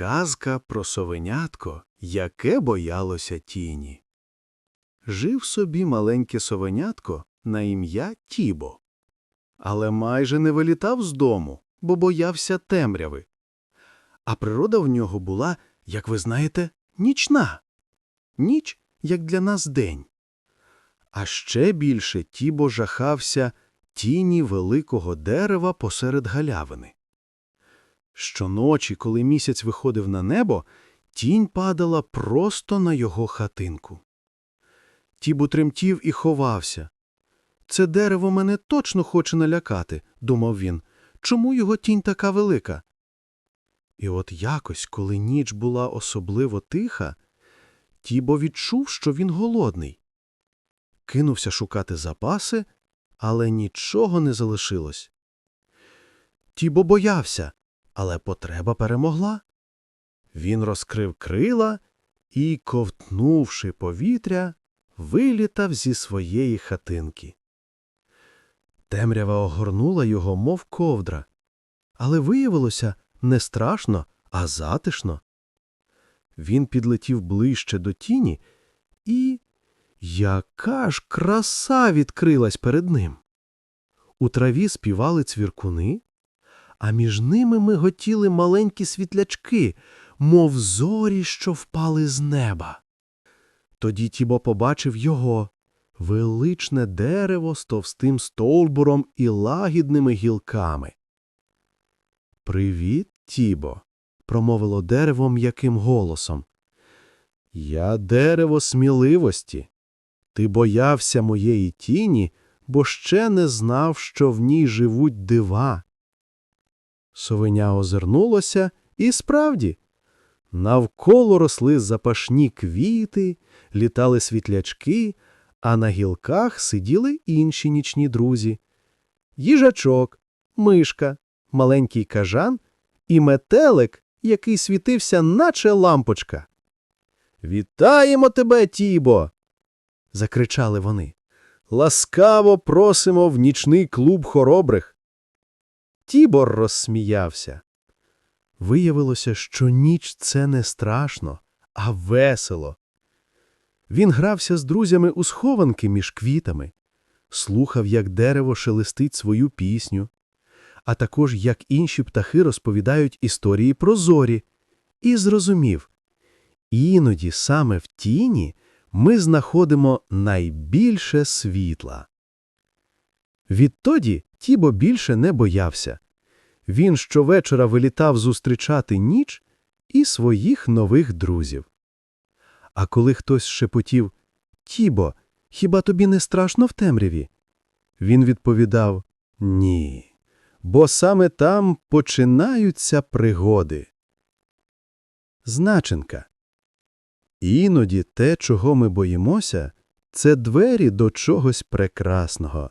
Казка про совенятко, яке боялося тіні. Жив собі маленьке совенятко на ім'я Тібо. Але майже не вилітав з дому, бо боявся темряви. А природа в нього була, як ви знаєте, нічна. Ніч, як для нас день. А ще більше Тібо жахався тіні великого дерева посеред галявини. Щоночі, коли місяць виходив на небо, тінь падала просто на його хатинку. Тібо тремтів і ховався. Це дерево мене точно хоче налякати, думав він. Чому його тінь така велика? І от якось, коли ніч була особливо тиха, Тібо відчув, що він голодний. Кинувся шукати запаси, але нічого не залишилось. Тібо боявся, але потреба перемогла. Він розкрив крила і, ковтнувши повітря, вилітав зі своєї хатинки. Темрява огорнула його, мов ковдра, але виявилося не страшно, а затишно. Він підлетів ближче до тіні, і яка ж краса відкрилась перед ним. У траві співали цвіркуни, а між ними миготіли маленькі світлячки, мов зорі, що впали з неба. Тоді Тібо побачив його величне дерево з товстим стовбуром і лагідними гілками. Привіт, Тібо, промовило дерево м'яким голосом. Я дерево сміливості. Ти боявся моєї тіні, бо ще не знав, що в ній живуть дива. Совеня озирнулося, і справді, навколо росли запашні квіти, літали світлячки, а на гілках сиділи інші нічні друзі. Їжачок, мишка, маленький кажан і метелик, який світився, наче лампочка. Вітаємо тебе, Тібо. закричали вони. Ласкаво просимо в нічний клуб хоробрих. Тібор розсміявся. Виявилося, що ніч це не страшно, а весело. Він грався з друзями у схованки між квітами, слухав, як дерево шелестить свою пісню, а також як інші птахи розповідають історії про зорі, і зрозумів іноді саме в тіні ми знаходимо найбільше світла. Відтоді Тібо більше не боявся. Він щовечора вилітав зустрічати ніч і своїх нових друзів. А коли хтось шепотів Тібо, хіба тобі не страшно в темряві? Він відповідав Ні, бо саме там починаються пригоди. Значенка. Іноді те, чого ми боїмося, це двері до чогось прекрасного.